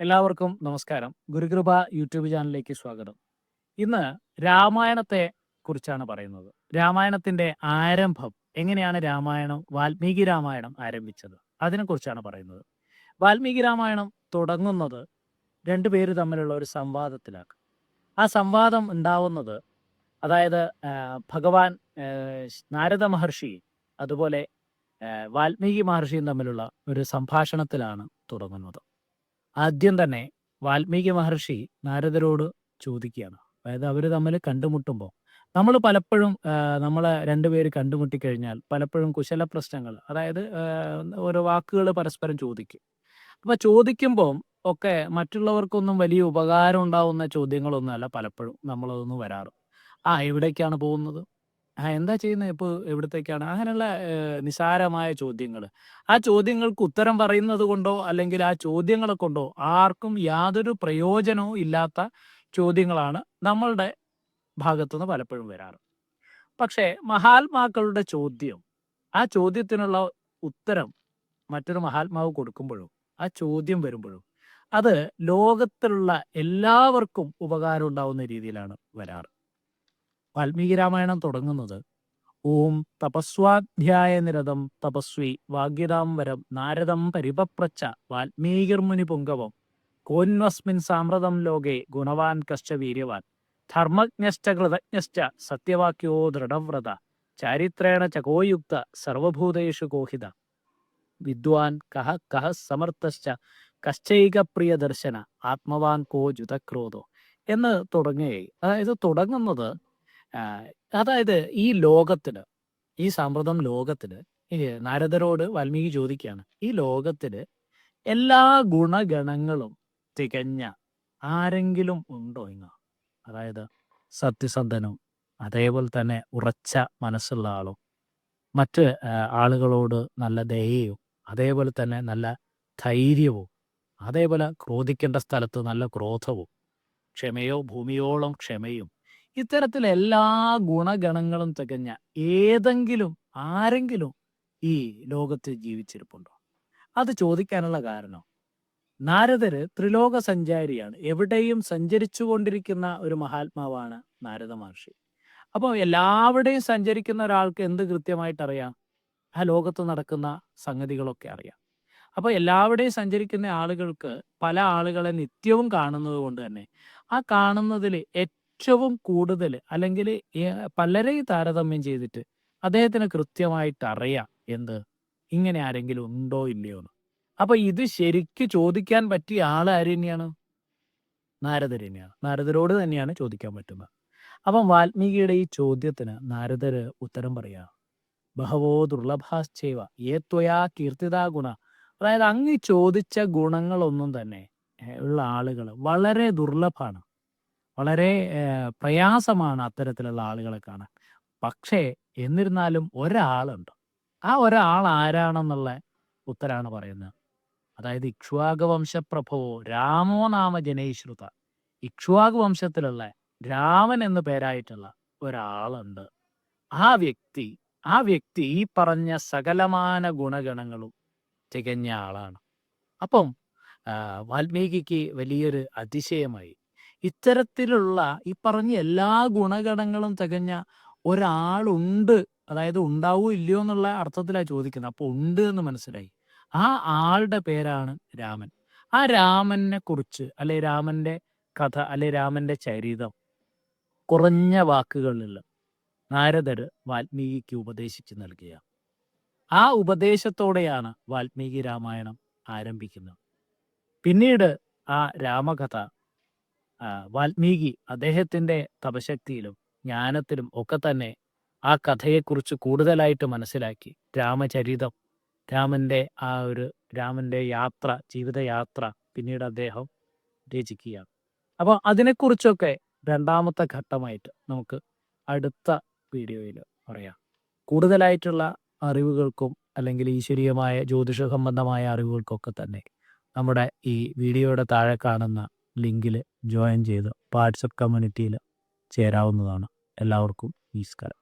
എല്ലാവർക്കും നമസ്കാരം. ഗുരുകൃപ യൂട്യൂബ് ചാനലിലേക്ക് സ്വാഗതം. ഇന്ന് രാമായണത്തെ കുറിച്ചാണ് പറയുന്നത്. രാമായണത്തിന്റെ ആരംഭം എങ്ങനെയാണ് രാമായണം വാൽമീകി രാമായണം ആരംഭിച്ചത്? അതിനെക്കുറിച്ചാണ് പറയുന്നത്. വാൽമീകി രാമായണം തുടങ്ങുന്നത് രണ്ടുപേര് തമ്മിലുള്ള ഒരു സംവാദത്തിലാണ്. ആ സംവാദം ഉണ്ടാവുന്നത് അതായത് ഭഗവാൻ നാരദ മഹർഷി അതുപോലെ വാൽമീകി മഹർഷിയും തമ്മിലുള്ള ഒരു സംഭാഷണത്തിലാണ് തുടങ്ങുന്നത്. ആദ്യം തന്നെ വാൽമീകി മഹർഷി നാരദരോട് ചോദിക്കുകയാണ്. അതായത് അവർ തമ്മിൽ കണ്ടുമുട്ടുമ്പോൾ നമ്മൾ പലപ്പോഴും നമ്മൾ രണ്ടുപേര് കണ്ടുമുട്ടിക്കഴിഞ്ഞാൽ പലപ്പോഴും കുശല പ്രശ്നങ്ങൾ അതായത് ഓരോ വാക്കുകൾ പരസ്പരം ചോദിക്കും. അപ്പൊ ചോദിക്കുമ്പോൾ ഒക്കെ മറ്റുള്ളവർക്കൊന്നും വലിയ ഉപകാരം ഉണ്ടാവുന്ന ചോദ്യങ്ങളൊന്നും അല്ല പലപ്പോഴും നമ്മളതൊന്നും വരാറ്. ആ എവിടേക്കാണ് പോകുന്നത്? ആ എന്താ ചെയ്യുന്നത് ഇപ്പോൾ എവിടത്തേക്കാണ്? അങ്ങനെയുള്ള നിസാരമായ ചോദ്യങ്ങൾ ആ ചോദ്യങ്ങൾക്ക് ഉത്തരം പറയുന്നത് കൊണ്ടോ അല്ലെങ്കിൽ ആ ചോദ്യങ്ങളെ കൊണ്ടോ ആർക്കും യാതൊരു പ്രയോജനവും ഇല്ലാത്ത ചോദ്യങ്ങളാണ് നമ്മളുടെ ഭാഗത്തുനിന്ന് പലപ്പോഴും വരാറ്. പക്ഷേ മഹാത്മാക്കളുടെ ചോദ്യം ആ ചോദ്യത്തിനുള്ള ഉത്തരം മറ്റൊരു മഹാത്മാവ് കൊടുക്കുമ്പോഴും ആ ചോദ്യം വരുമ്പോഴും അത് ലോകത്തിലുള്ള എല്ലാവർക്കും ഉപകാരം ഉണ്ടാവുന്ന രീതിയിലാണ് വരാറ്. വാൽമീകി രാമായണം തുടങ്ങുന്നത്. ഓം തപസ്വാധ്യായ നിരതം തപസ്വി വാഗ്യതാം വരം നാരദം പരിപപ്രച്ച വാൽമീകിർമുനി പുങ്കവം. കോന്വസ്മിൻ സാമ്രതം ലോകെ ഗുണവാൻ കശ്ച വീര്യവാൻ. ധർമ്മജ്ഞശ്ച കൃതജ്ഞശ്ച സത്യവാക്യോ ദൃഢവ്രത ചാരിത്രേണ ചകോയുക്ത സർവഭൂതേഷു കോഹിത. വിദ്വാൻ കഹ കഹ സമർത്ഥശ്ച കശ്ചൈക പ്രിയ ദർശന ആത്മവാൻ കോ ജുതക്രോധോ എന്ന് തുടങ്ങുകയായി. അതായത് തുടങ്ങുന്നത് അതായത് ഈ ലോകത്തിന് ഈ സമ്പ്രദം ലോകത്തിന് നാരദരോട് വാൽമീകി ചോദിക്കുകയാണ് ഈ ലോകത്തിന് എല്ലാ ഗുണഗണങ്ങളും തികഞ്ഞ ആരെങ്കിലും ഉണ്ടോ ഇങ്ങ്? അതായത് സത്യസന്ധനും അതേപോലെ തന്നെ ഉറച്ച മനസ്സുള്ള ആളും മറ്റ് ആളുകളോട് നല്ല ദയയും അതേപോലെ തന്നെ നല്ല ധൈര്യവും അതേപോലെ ക്രോധിക്കേണ്ട സ്ഥലത്ത് നല്ല ക്രോധവും ക്ഷമയോ ഭൂമിയോളം ക്ഷമയും ഇത്തരത്തിൽ എല്ലാ ഗുണഗണങ്ങളും തികഞ്ഞ ഏതെങ്കിലും ആരെങ്കിലും ഈ ലോകത്ത് ജീവിച്ചിരിപ്പുണ്ടോ? അത് ചോദിക്കാനുള്ള കാരണം നാരദര് ത്രിലോക സഞ്ചാരിയാണ്. എവിടെയും സഞ്ചരിച്ചു കൊണ്ടിരിക്കുന്ന ഒരു മഹാത്മാവാണ് നാരദ മഹർഷി. അപ്പോൾ എല്ലാവരുടെയും സഞ്ചരിക്കുന്ന ഒരാൾക്ക് എന്ത് കൃത്യമായിട്ട് അറിയാം ആ ലോകത്ത് നടക്കുന്ന സംഗതികളൊക്കെ അറിയാം. അപ്പോൾ എല്ലാവരുടെയും സഞ്ചരിക്കുന്ന ആളുകൾക്ക് പല ആളുകളെ നിത്യവും കാണുന്നത് കൊണ്ട് തന്നെ ആ കാണുന്നതിൽ ഏറ്റവും കൂടുതൽ അല്ലെങ്കിൽ പലരെയും താരതമ്യം ചെയ്തിട്ട് അദ്ദേഹത്തിന് കൃത്യമായിട്ട് അറിയാം എന്ത് ഇങ്ങനെ ആരെങ്കിലും ഉണ്ടോ ഇല്ലയോ എന്ന്. അപ്പൊ ഇത് ശരിക്ക് ചോദിക്കാൻ പറ്റിയ ആൾ ആര് തന്നെയാണ്? നാരദർ തന്നെയാണ്. നാരദരോട് തന്നെയാണ് ചോദിക്കാൻ പറ്റുന്നത്. അപ്പം വാൽമീകിയുടെ ഈ ചോദ്യത്തിന് നാരദർ ഉത്തരം പറയാ. ബഹവോ ദുർലഭാശ്ചൈവ ഏ ത്വയാ കീർത്തിതാ ഗുണ. അതായത് അങ്ങ് ചോദിച്ച ഗുണങ്ങളൊന്നും തന്നെ ഉള്ള ആളുകൾ വളരെ ദുർലഭമാണ്. വളരെ പ്രയാസമാണ് അത്തരത്തിലുള്ള ആളുകളെ കാണാൻ. പക്ഷേ എന്നിരുന്നാലും ഒരാളുണ്ട്. ആ ഒരാൾ ആരാണെന്നുള്ള ഉത്തരാണ് പറയുന്നത്. അതായത് ഇക്ഷ്വാക വംശപ്രഭവോ രാമോ നാമ ജനൈശ്രുത. ഇക്ഷ്വാക വംശത്തിലുള്ള രാമൻ എന്ന് പേരായിട്ടുള്ള ഒരാളുണ്ട്. ആ വ്യക്തി ആ വ്യക്തി ഈ പറഞ്ഞ സകലമാന ഗുണഗണങ്ങളും തികഞ്ഞ ആളാണ്. അപ്പം വാൽമീകിക്ക് വലിയൊരു അതിശയമായി ഇത്തരത്തിലുള്ള ഈ പറഞ്ഞ എല്ലാ ഗുണഗണങ്ങളും തികഞ്ഞ ഒരാളുണ്ട്. അതായത് ഉണ്ടാവോ ഇല്ലയോ എന്നുള്ള അർത്ഥത്തിലാണ് ചോദിക്കുന്നത്. അപ്പോൾ ഉണ്ട് എന്ന് മനസ്സിലായി. ആ ആളുടെ പേരാണ് രാമൻ. ആ രാമനെ കുറിച്ച് അല്ലെ രാമന്റെ കഥ അല്ലെ രാമന്റെ ചരിതം കുറഞ്ഞ വാക്കുകളിൽ നാരദർ വാൽമീകിക്ക് ഉപദേശിച്ചു നൽകിയ ആ ഉപദേശത്തോടെയാണ് വാൽമീകി രാമായണം ആരംഭിക്കുന്നത്. പിന്നീട് ആ രാമകഥ വാൽമീകി അദ്ദേഹത്തിന്റെ തപശക്തിയിലും ജ്ഞാനത്തിലും ഒക്കെ തന്നെ ആ കഥയെക്കുറിച്ച് കൂടുതലായിട്ട് മനസ്സിലാക്കി. രാമചരിതം രാമന്റെ ആ ഒരു രാമന്റെ യാത്ര ജീവിതയാത്ര പിന്നീട് അദ്ദേഹം രചിക്കുകയാണ്. അപ്പോൾ അതിനെക്കുറിച്ചൊക്കെ രണ്ടാമത്തെ ഘട്ടമായിട്ട് നമുക്ക് അടുത്ത വീഡിയോയിൽ പറയാം. കൂടുതലായിട്ടുള്ള അറിവുകൾക്കും അല്ലെങ്കിൽ ഈശ്വരീയമായ ജ്യോതിഷ സംബന്ധമായ അറിവുകൾക്കൊക്കെ തന്നെ നമ്മുടെ ഈ വീഡിയോയുടെ താഴെ കാണുന്ന ലിങ്കിൽ ജോയിൻ ചെയ്ത് വാട്സപ്പ് കമ്മ്യൂണിറ്റിയിൽ ചേരാവുന്നതാണ്. എല്ലാവർക്കും നമസ്കാരം.